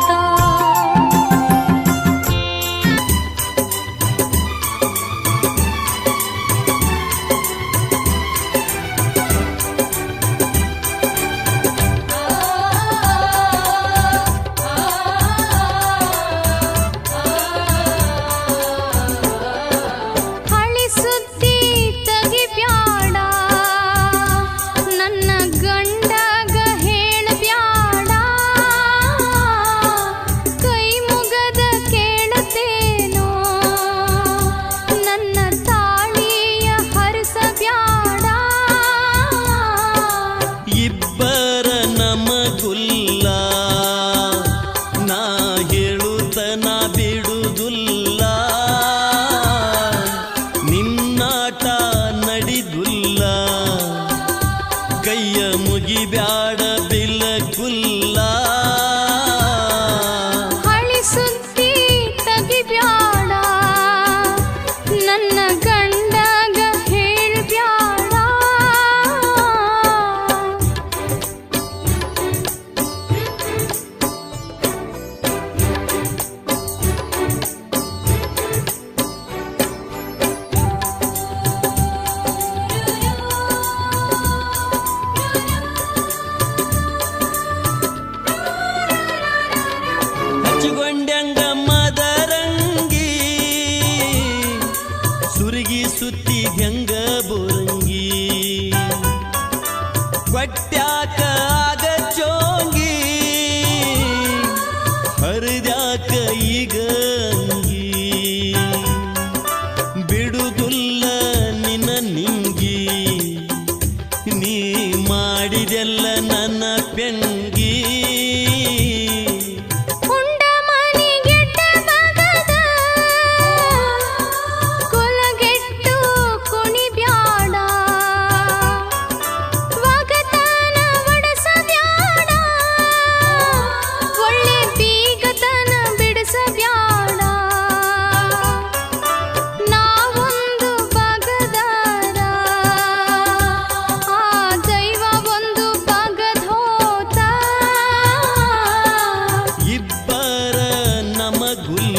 ಮಾತಾ billa ಸುತ್ತಿ ಹೆಂಗ ಬೋರಂಗಿ. ಕೊಟ್ಟ್ಯಾಕ ಆಗ ಚೋಂಗಿ ಹರಿದ್ಯಾಕ ಈಗ ಬಿಡುದುಲ್ಲ ನಿನ್ನ ನಿಂಗಿ ನೀ ಮಾಡಿದೆಲ್ಲ ನಮಗುಲ್ಲ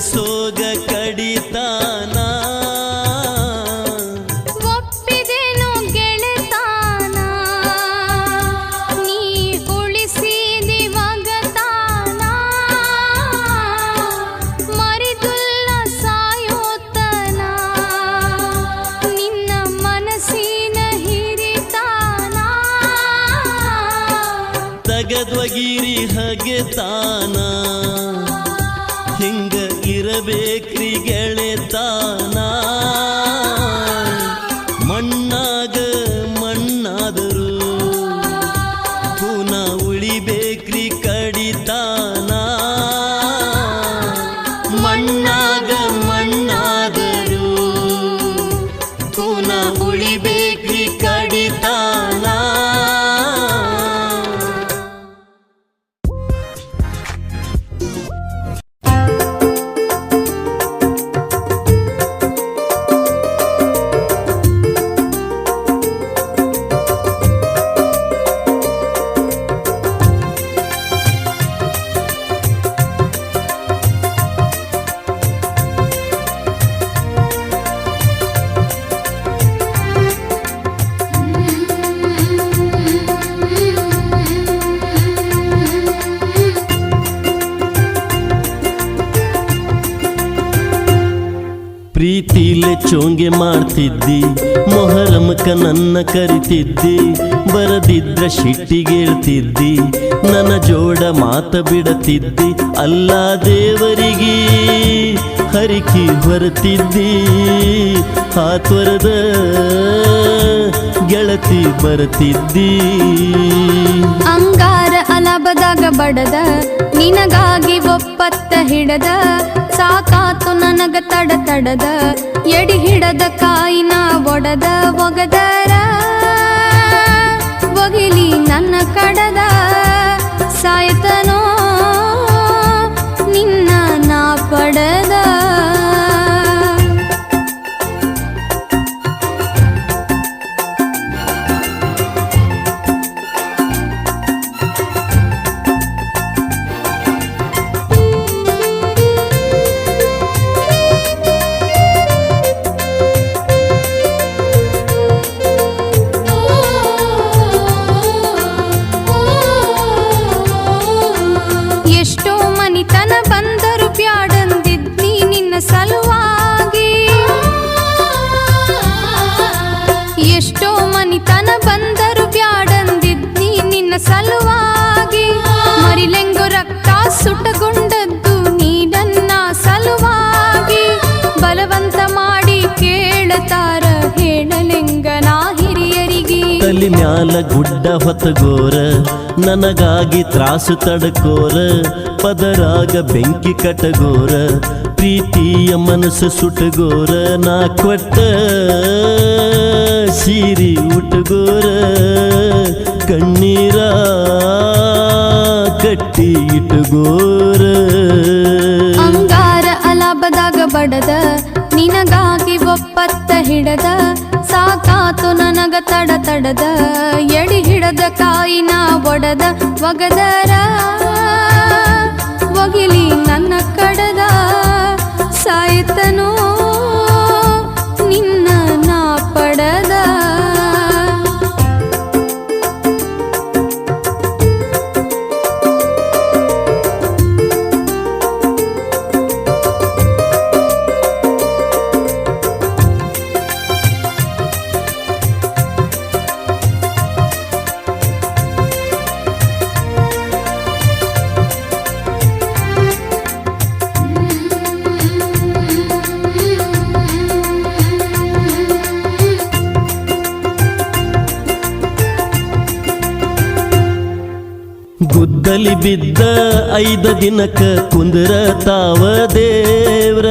ಗೆಳತಿ ಇರಬೇಕ್ರಿ ಗೆಳೆತಾನ. ಮಣ್ಣಾಗ ಮಣ್ಣಾದರು ಪುನ ಉಳಿಬೇಕ್ರಿ ಕಡಿತಾನ. ಮಣ್ಣಾಗ ಮಣ್ಣಾದರು ಪುನ ಉಳಿಬೇಕ್ರಿ ಕಡಿತಾನ. ಪ್ರೀತಿಲೆ ಚೋಂಗೆ ಮಾಡ್ತಿದ್ದಿ ಮೊಹರಮಕ ನನ್ನ ಕರಿತಿದ್ದಿ, ಬರದಿದ್ರ ಶಿಟ್ಟಿಗೇಳ್ತಿದ್ದಿ ನನ್ನ ಜೋಡ ಮಾತ ಬಿಡತಿದ್ದಿ, ಅಲ್ಲ ದೇವರಿಗೆ ಹರಿಕಿ ಹೊರತಿದ್ದಿ ಹಾತ್ವರದ ಗೆಳತಿ ಬರತಿದ್ದಿ. ಅಂಗಾರ ಲಾಭದಾಗ ಬಡದ ನಿನಗಾಗಿ ಒಪ್ಪತ್ತ ಹಿಡದ ಸಾಕಾತು ನನಗ ತಡ ತಡದ ಎಡಿ ಹಿಡದ ಕಾಯಿನ ಒಡದ ಒಗದರ ಮ್ಯಾಲ ಗುಡ್ಡ ಹೊತ್ತಗೋರ, ನನಗಾಗಿ ತ್ರಾಸು ತಡಕೋರ, ಪದರಾಗ ಬೆಂಕಿ ಕಟಗೋರ, ಪ್ರೀತಿಯ ಮನಸ್ಸು ಸುಟಗೋರ, ನಾ ಕೊಟ್ಟ ಸೀರಿ ಉಟಗೋರ, ಕಣ್ಣೀರ ಕಟ್ಟಿ ಇಟಗೋರ. ಅಂಗಾರ ಅಲಾಭದಾಗ ಬಡದ, ನಿನಗಾಗಿ ಒಪ್ಪತ್ತ ಹಿಡದ ಸಾಕಾತು ನನಗ ತಡ ತಡದ ಎಡಿ ಹಿಡದ ಕಾಯಿನ ಒಡದ ಒಗದರ. ಒಗಿಲಿ ನನ್ನ ಕಡದ ಸಾಯ್ತನೋ ಗುದ್ದಲಿ ಬಿದ್ದ ಐದ ದಿನಕ ಕುಂದ್ರ ತಾವ ದೇವ್ರ.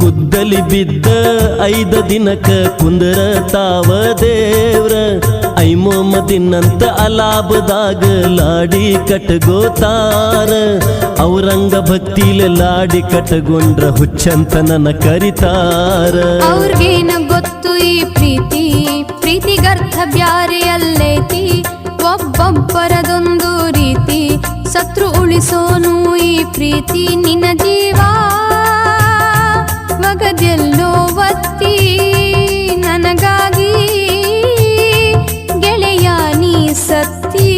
ಗುದ್ದಲಿ ಬಿದ್ದ ಐದ ದಿನಕ ಕುಂದ್ರ ತಾವ ದೇವ್ರ. ಐಮೋಮದಿನಂತ ಅಲಾಭದಾಗ ಲಾಡಿ ಕಟಗೋತಾರ. ಔರಂಗ ಭಕ್ತಿಲೆ ಲಾಡಿ ಕಟಗೊಂಡ್ರ ಹುಚ್ಚಂತ ನನ್ನ ಕರಿತಾರ. ಅವ್ರಿಗೇನ ಗೊತ್ತು ಈ ಪ್ರೀತಿ, ಪ್ರೀತಿಗರ್ಥ ಬ್ಯಾರೆ ಅಲ್ಲೈತಿ. ಒಬ್ಬೊಬ್ಬರದೊಂದು ರೀತಿ ಶತ್ರು ಉಳಿಸೋನು ಈ ಪ್ರೀತಿ ನಿನ್ನ ಜೀವ. ಒಗದೆಲ್ಲೋ ಒತ್ತಿ ನನಗಾಗಿ ಗೆಳೆಯ ನೀ ಸತ್ತಿ.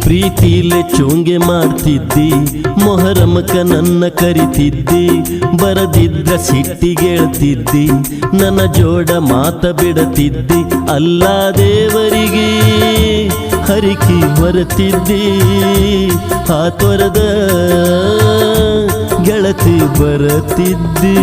ಪ್ರೀತಿಲೆ ಚೋಂಗೆ ಮಾಡ್ತಿದ್ದಿ ಮೊಹರಮಕ ನನ್ನ ಕರಿತಿದ್ದಿ, ಬರದಿದ್ರ ಸಿಟ್ಟಿಗೇಳ್ತಿದ್ದಿ, ನನ್ನ ಜೋಡ ಮಾತ ಬಿಡತಿದ್ದಿ, ಅಲ್ಲ ದೇವರಿಗೆ. ಹರಿಕಿ ಮರೆತಿದ್ದಿ. ಆ ತೊರದ ಗೆಳತಿ ಬರತಿದ್ದಿ.